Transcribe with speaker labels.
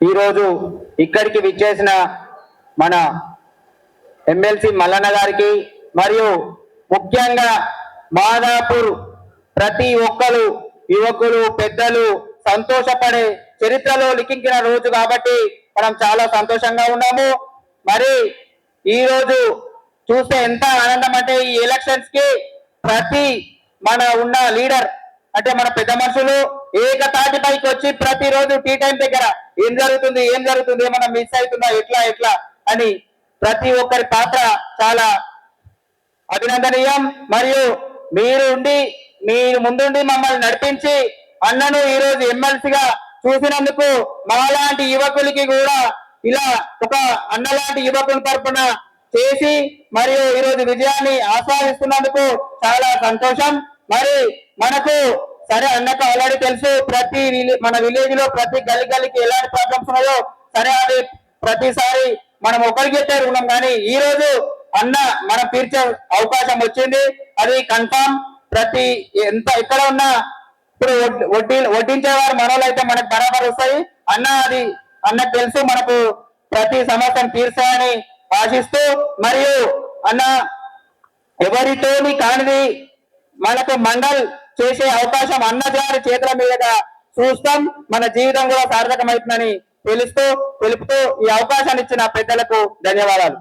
Speaker 1: ఈరోజు ఇక్కడికి విచ్చేసిన మన ఎమ్మెల్సీ మల్లన్న గారికి మరియు ముఖ్యంగా మాదాపూర్ ప్రతి ఒక్కరు యువకులు పెద్దలు సంతోషపడే చరిత్రలో లిఖించిన రోజు కాబట్టి మనం చాలా సంతోషంగా ఉన్నాము. మరి ఈ రోజు చూస్తే ఎంత ఆనందం అంటే ఈ ఎలక్షన్స్కి ప్రతి మన ఉన్న లీడర్ అంటే మన పెద్ద మనుషులు ఏకతాటిపైకి వచ్చి ప్రతిరోజు టీ టైం దగ్గర ఏం జరుగుతుంది ఏం జరుగుతుంది ఏమన్నా మిస్ అవుతుందా ఎట్లా ఎట్లా అని ప్రతి ఒక్కరి పాత్ర చాలా అభినందనీయం. మరియు మీరు ఉండి మీరు ముందుండి మమ్మల్ని నడిపించి అన్నను ఈ రోజు ఎమ్మెల్సీగా చూసినందుకు మాలాంటి యువకులకి కూడా ఇలా ఒక అన్నలాంటి యువకుని తరపున చేసి మరియు ఈ రోజు విజయాన్ని ఆస్వాదిస్తున్నందుకు చాలా సంతోషం. మరి మనకు సరే అన్నకు ఆల్రెడీ తెలుసు ప్రతి విలే- మన విలేజ్లో ప్రతి గల్లి గల్లికి ఎలాంటి ప్రాబ్లమ్స్ ఉన్నాయో సరే అది ప్రతిసారి మనం ఒకరికి చెప్పే ఉన్నాం కానీ ఈ రోజు అన్న మనం తీర్చే అవకాశం వచ్చింది. అది కన్ఫామ్ ప్రతి ఎంత ఎక్కడ ఉన్నా ఇప్పుడు వడ్డీ వడ్డించేవారు మనోళ్ళు అయితే మనకు బరాబర్ వస్తాయి. అన్న అది అన్నకు తెలుసు మనకు ప్రతి సమస్యను తీర్చాలని ఆశిస్తూ మరియు అన్న ఎవరితోని కానిది మనకు మండల్ చేసే అవకాశం అన్నగారి చేతుల మీదుగా చూస్తాం. మన జీవితం కూడా సార్థకమవుతుందని తెలుస్తూ తెలుపుతూ ఈ అవకాశాన్ని ఇచ్చిన పెద్దలకు ధన్యవాదాలు.